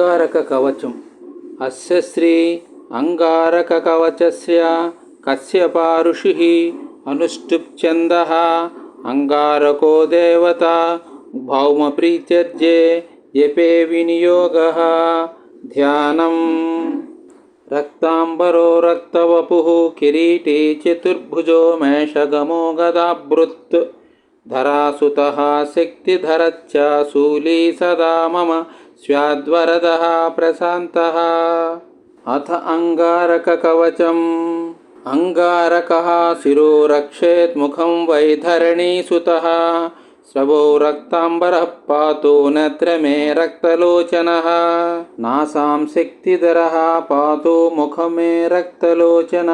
అంగారక కవచం. అస్యశ్రీ అంగారక కవచస్య కశ్యపా ఋషి అనుష్ఠుప్ఛంద అంగారకో దేవత భౌమ ప్రీత్యర్జే యపే వినియోగ. ధ్యానం. రక్తాంబరో రక్తవపు కిరీటీ చతుర్భుజో మేషగమో గదాభృత్. ధరాసుత శక్తిధరచ్చ శూలీ సదా మమ స్యాద్వరద ప్రశాంత అథ అంగారకవచం అంగారక శిరో రక్షేత్ముఖం వైధరణీసుత స్రవో రక్తాంబర పాతో నత్ర మే రక్తలోచన. నాసాం శక్తిధర పాతో ముఖమే రక్తలోచన.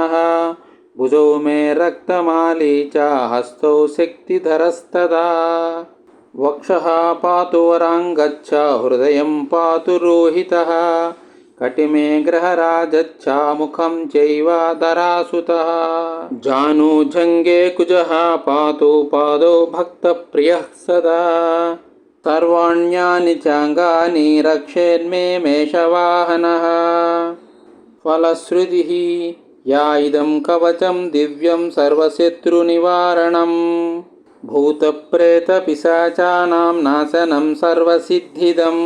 భుజౌ మే రక్తమాళీ చ హస్తౌ శక్తిధరస్తదా. वक्षः पातु वराङ्गच्छ हृदयं पातु रोहितः। कटिमे ग्रहराजच्छ मुखं चैव धरासुतः जानुभुजङ्गे कुजः पातु पादौ भक्तप्रियः सदा। सर्वाण्यानि चाङ्गानि रक्षेन्मे मेषवाहनः। फलश्रुतिः या इदं कवचं दिव्यं सर्वशत्रुनिवारणं भूतप्रेतपिशाचानां नाशनं सर्वसिद्धिदं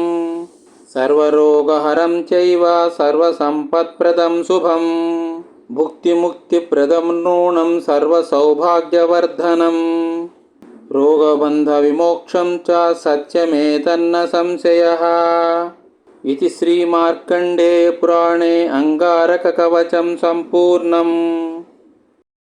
सर्वरोगहरं चैव सर्वसम्पत्प्रदं शुभं भुक्तिमुक्तिप्रदं नूनं सर्वसौभाग्यवर्धनं रोगबन्धविमोक्षं च सत्यमेतन्न संशयः इति श्रीमार्कण्डे पुराणे अङ्गारककवचं सम्पूर्णम्